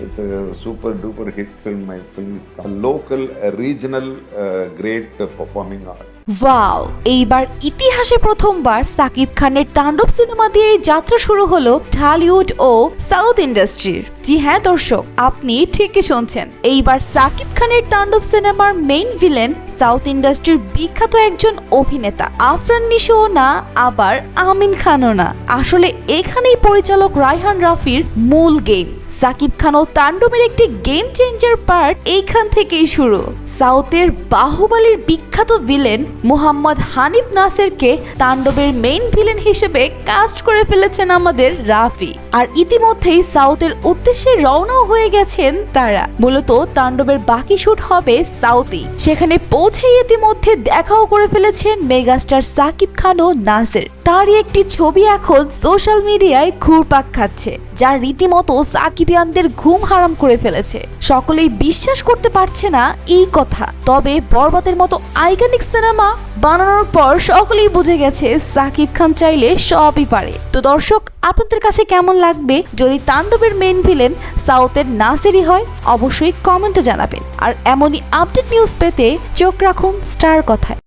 It's a super duper hit film. My film is a local, regional, uh, great performing art. Wow এইবার ইতিহাসে প্রথমবার সাকিব খানের তাণ্ডব cinema দিয়ে যাত্রা শুরু হলো ঢালিউড ও সাউথ ইন্ডাস্ট্রির জি হ্যাঁ দর্শক আপনি ঠিকই শুনছেন এইবার সাকিব খানের তাণ্ডব সিনেমার মেইন ভিলেন সাউথ ইন্ডাস্ট্রির বিখ্যাত একজন অভিনেতা আফরান নিশোও না আবার আমিন খানও না আসলে এখানেই পরিচালক রায়হান রাফির মূল গেম সাকিব খান ও তাণ্ডবের একটি গেম চেঞ্জার পার্ট এইখান থেকেই শুরু। সাউথের বাহুবলীর বিখ্যাত ভিলেন মুহাম্মদ হানিফ নাসেরকে তাণ্ডবের মেইন ভিলেন হিসেবে কাস্ট করে ফেলেছেন আমাদের রাফি। আর ইতিমধ্যেই সাউথের উদ্দেশ্যে রওনাও হয়ে গেছেন তারা। মূলত তাণ্ডবের বাকি শুট হবে সাউথে। সেখানে পৌঁছে ইতিমধ্যে দেখাও করে ফেলেছেন মেগাস্টার সাকিব খান ও নাসের। তারই একটি ছবি এখন সোশ্যাল মিডিয়ায় ঘুরপাক খাচ্ছে, যা রীতিমতো সাকিবিয়ানদের ঘুম হারাম করে ফেলেছে। সকলেই বিশ্বাস করতে পারছে না এই কথা, তবে বরবাদের মতো আইকনিক সিনেমা বানানোর পর সকলেই বুঝে গেছে সাকিব খান চাইলে সবই পারে। তো দর্শক, আপনাদের কাছে কেমন লাগবে যদি তাণ্ডবের মেন ভিলেন সাউথের নাসেরই হয়, অবশ্যই কমেন্টে জানাবেন। আর এমনই আপডেট নিউজ পেতে চোখ রাখুন স্টার কথায়।